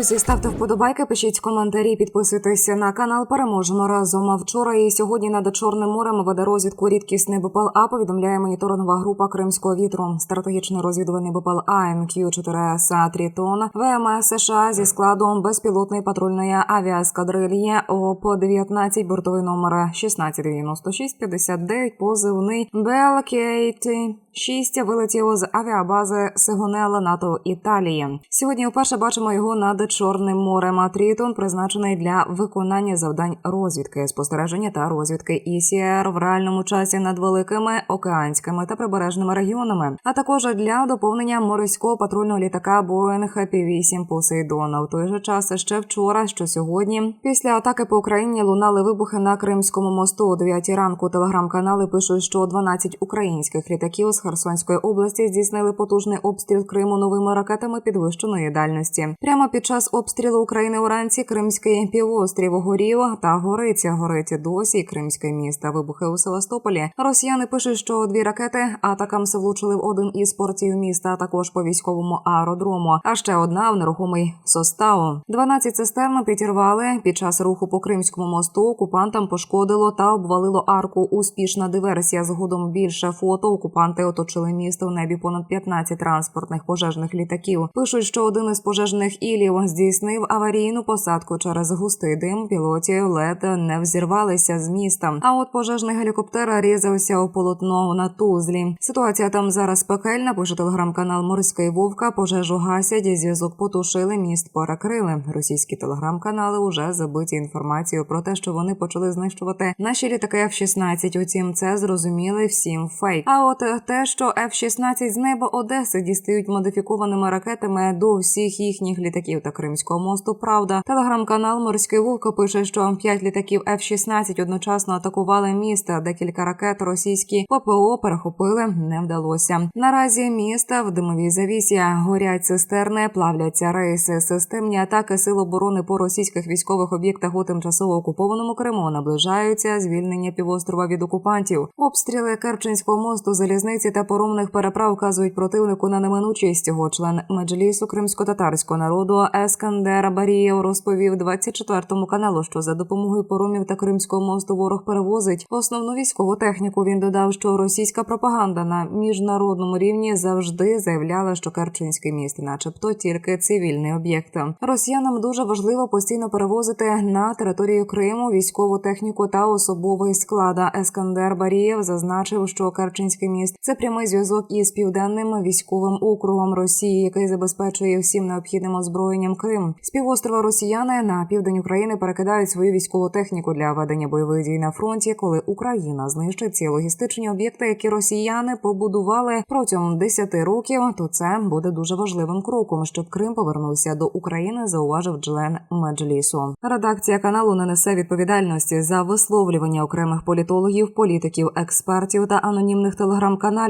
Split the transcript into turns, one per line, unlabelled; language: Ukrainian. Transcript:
Друзі, ставте вподобайки, пишіть коментарі, підписуйтеся на канал. Переможемо разом. А Вчора і сьогодні над Чорним морем веде розвідку рідкісний БПЛА. Повідомляє моніторингова група Кримського вітру. Стратегічний розвідувальний БПЛА МК-4С Трітон ВМС США зі складом безпілотної патрульної авіаскадрильї ОП-19, бортовий номер 169659, позивний БЛКТ 6 вилетів з авіабази Сигонела НАТО Італії. Сьогодні вперше бачимо його над Чорним морем. А Трітон призначений для виконання завдань розвідки, спостереження та розвідки ІСІР в реальному часі над великими океанськими та прибережними регіонами, а також для доповнення морського патрульного літака Boeing P-8 Посейдона. В той же час ще вчора, що сьогодні, після атаки по Україні лунали вибухи на Кримському мосту. О 9 ранку телеграм-канали пишуть, що 12 українських літаків з Херсонської області здійснили потужний обстріл Криму новими ракетами підвищеної дальності. Прямо під час обстрілу України уранці Кримський півострів горів та гориться. Горить досі Кримське місто. Вибухи у Севастополі. Росіяни пишуть, що дві ракети атакамси влучили в один із портів міста, а також по військовому аеродрому. А ще одна в нерухомий состав. 12 цистерн підірвали під час руху по Кримському мосту. Окупантам пошкодило та обвалило арку. Успішна диверсія. Згодом більше фото. Окупанти оточили місто в небі понад 15 транспортних пожежних літаків. Пишуть, що один із пожежних ілів здійснив аварійну посадку через густий дим. Пілотів лед не взірвалися з міста. А от пожежний гелікоптер різався у полотно на тузлі. Ситуація там зараз пекельна. Пише телеграм-канал Морський Вовка. Пожежу гасять. Зв'язок потушили. Міст перекрили. Російські телеграм-канали уже забиті інформацією про те, що вони почали знищувати наші літаки F-16. Утім, це зрозуміли всім фейк. А от те, що F-16 з неба Одеси дістають модифікованими ракетами до всіх їхніх літаків та Кримського мосту. Правда, телеграм-канал Морський Вовка пише, що п'ять літаків F-16 одночасно атакували місто. Декілька ракет російські ППО перехопили не вдалося. Наразі міста в димовій завісі горять цистерни, плавляться рейси. Системні атаки сил оборони по російських військових об'єктах у тимчасово окупованому Криму наближаються звільнення півострова від окупантів. Обстріли Керченського мосту, залізниці та поромних переправ вказують противнику на неминучість. Його член меджлісу кримсько-татарського народу Ескандер Барієв розповів 24-му каналу, що за допомогою поромів та Кримського мосту ворог перевозить основну військову техніку. Він додав, що російська пропаганда на міжнародному рівні завжди заявляла, що Керченський міст, начебто, тільки цивільний об'єкт. Росіянам дуже важливо постійно перевозити на територію Криму військову техніку та особовий склад. Ескандер Барієв зазначив, що Керченський міст це прямий зв'язок із південним військовим округом Росії, який забезпечує всім необхідним озброєнням Крим. З півострова Росіяни на південь України перекидають свою військову техніку для ведення бойових дій на фронті, коли Україна знищить ці логістичні об'єкти, які росіяни побудували протягом 10 років. То це буде дуже важливим кроком, щоб Крим повернувся до України. Зауважив член Меджлісу. Редакція каналу не несе відповідальності за висловлювання окремих політологів, політиків, експертів та анонімних телеграм-каналів.